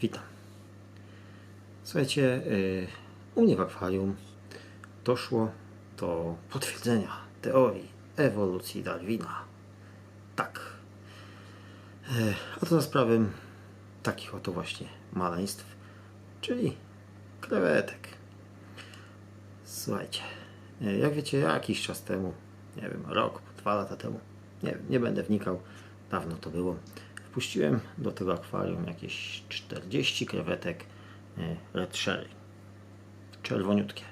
Witam. Słuchajcie, y, u mnie w akwarium doszło do potwierdzenia teorii ewolucji Darwina. Tak. Y, A to za sprawą takich oto właśnie maleństw, czyli krewetek. Słuchajcie, y, jak wiecie, jakiś czas temu, nie wiem, rok, dwa lata temu, nie nie będę wnikał, dawno to było, wpuściłem do tego akwarium jakieś 40 krewetek y, Red Sherry. Czerwoniutkie.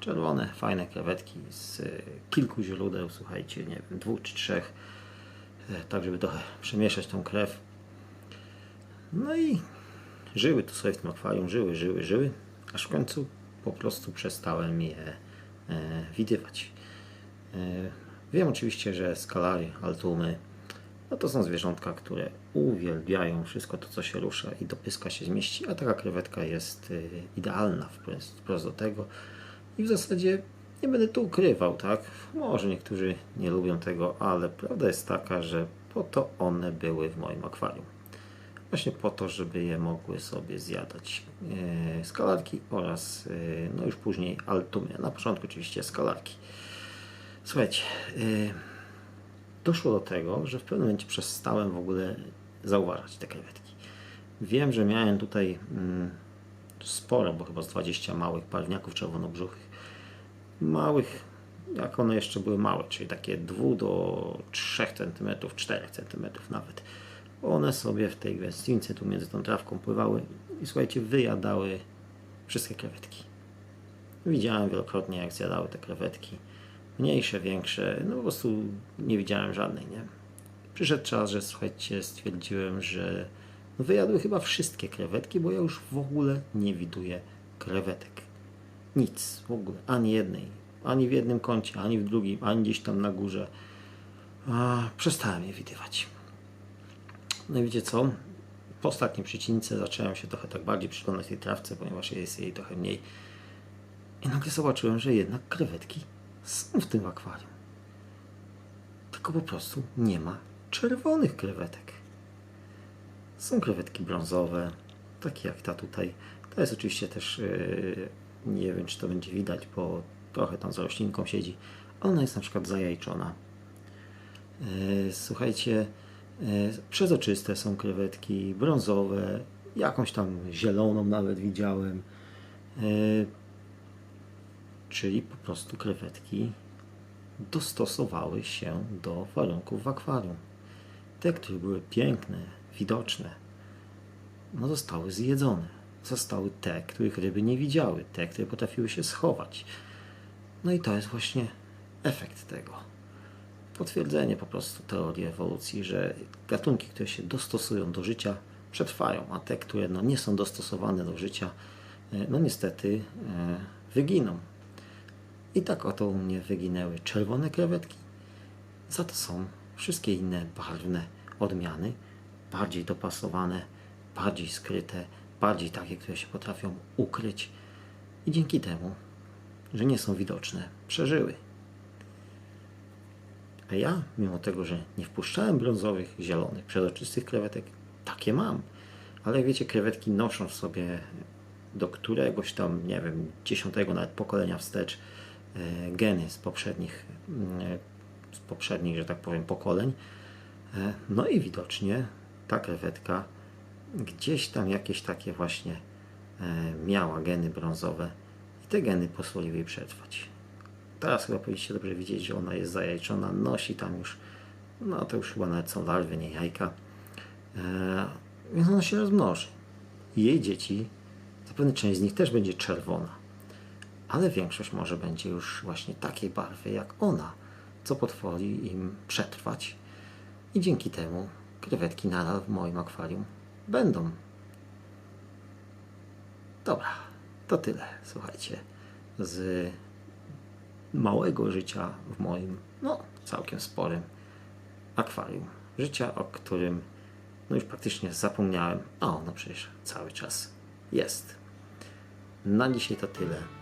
Czerwone, fajne krewetki z y, kilku źródeł, słuchajcie, nie wiem, dwóch czy trzech, y, tak żeby trochę przemieszać tą krew. No i żyły tu sobie w tym akwarium, żyły, żyły, żyły, aż w końcu po prostu przestałem je e, widywać. E, wiem oczywiście, że skalary, altumy, no to są zwierzątka, które uwielbiają wszystko to, co się rusza i do pyska się zmieści, a taka krewetka jest y, idealna wprost, wprost do tego. I w zasadzie nie będę tu ukrywał, tak? Może niektórzy nie lubią tego, ale prawda jest taka, że po to one były w moim akwarium. Właśnie po to, żeby je mogły sobie zjadać e, skalarki oraz e, no już później altumy. Na początku oczywiście skalarki. Słuchajcie, e, doszło do tego, że w pewnym momencie przestałem w ogóle zauważać te krewetki. Wiem, że miałem tutaj mm, sporo, bo chyba z 20 małych parwniaków czerwonobrzuchych. Małych, jak one jeszcze były małe, czyli takie 2 do 3 cm, 4 cm nawet. One sobie w tej gęstwince tu między tą trawką pływały i słuchajcie, wyjadały wszystkie krewetki. Widziałem wielokrotnie, jak zjadały te krewetki. Mniejsze, większe, no po prostu nie widziałem żadnej, nie? Przyszedł czas, że słuchajcie, stwierdziłem, że no wyjadły chyba wszystkie krewetki, bo ja już w ogóle nie widuję krewetek. Nic w ogóle, ani jednej. Ani w jednym kącie, ani w drugim, ani gdzieś tam na górze. A, przestałem je widywać. No i wiecie co? Po ostatniej przycince zacząłem się trochę tak bardziej przyglądać tej trawce, ponieważ jest jej trochę mniej. I nagle zobaczyłem, że jednak krewetki są w tym akwarium. Tylko po prostu nie ma czerwonych krewetek. Są krewetki brązowe, takie jak ta tutaj. To jest oczywiście też, yy, nie wiem czy to będzie widać, bo trochę tam za roślinką siedzi. Ona jest na przykład zajajczona. Yy, słuchajcie, yy, przezroczyste są krewetki, brązowe, jakąś tam zieloną nawet widziałem. Czyli po prostu krewetki dostosowały się do warunków w akwarium. Te, które były piękne, widoczne, no zostały zjedzone. Zostały te, których ryby nie widziały, te, które potrafiły się schować. No i to jest właśnie efekt tego. Potwierdzenie po prostu teorii ewolucji, że gatunki, które się dostosują do życia, przetrwają, a te, które no, nie są dostosowane do życia, e, no niestety e, wyginą. I tak oto u mnie wyginęły czerwone krewetki. Za to są wszystkie inne barwne odmiany, bardziej dopasowane, bardziej skryte, bardziej takie, które się potrafią ukryć. I dzięki temu, że nie są widoczne, przeżyły. A ja, mimo tego, że nie wpuszczałem brązowych, zielonych, przezroczystych krewetek, takie mam. Ale wiecie, krewetki noszą w sobie do któregoś tam, nie wiem, dziesiątego nawet pokolenia wstecz geny z poprzednich, mm, z poprzednich, że tak powiem, pokoleń. E, No i widocznie ta krewetka gdzieś tam jakieś takie właśnie e, miała geny brązowe i te geny pozwoliły jej przetrwać. Teraz chyba powinniście dobrze widzieć, że ona jest zajajczona, nosi tam już, no to już chyba nawet są larwy, nie jajka. E, więc ona się rozmnoży. Jej dzieci, zapewne część z nich też będzie czerwona, ale większość może będzie już właśnie takiej barwy jak ona, co pozwoli im przetrwać. I dzięki temu krewetki nadal w moim akwarium będą. Dobra, to tyle, słuchajcie, z małego życia w moim, no całkiem sporym akwarium. Życia, o którym no już praktycznie zapomniałem, a ono przecież cały czas jest. Na dzisiaj to tyle.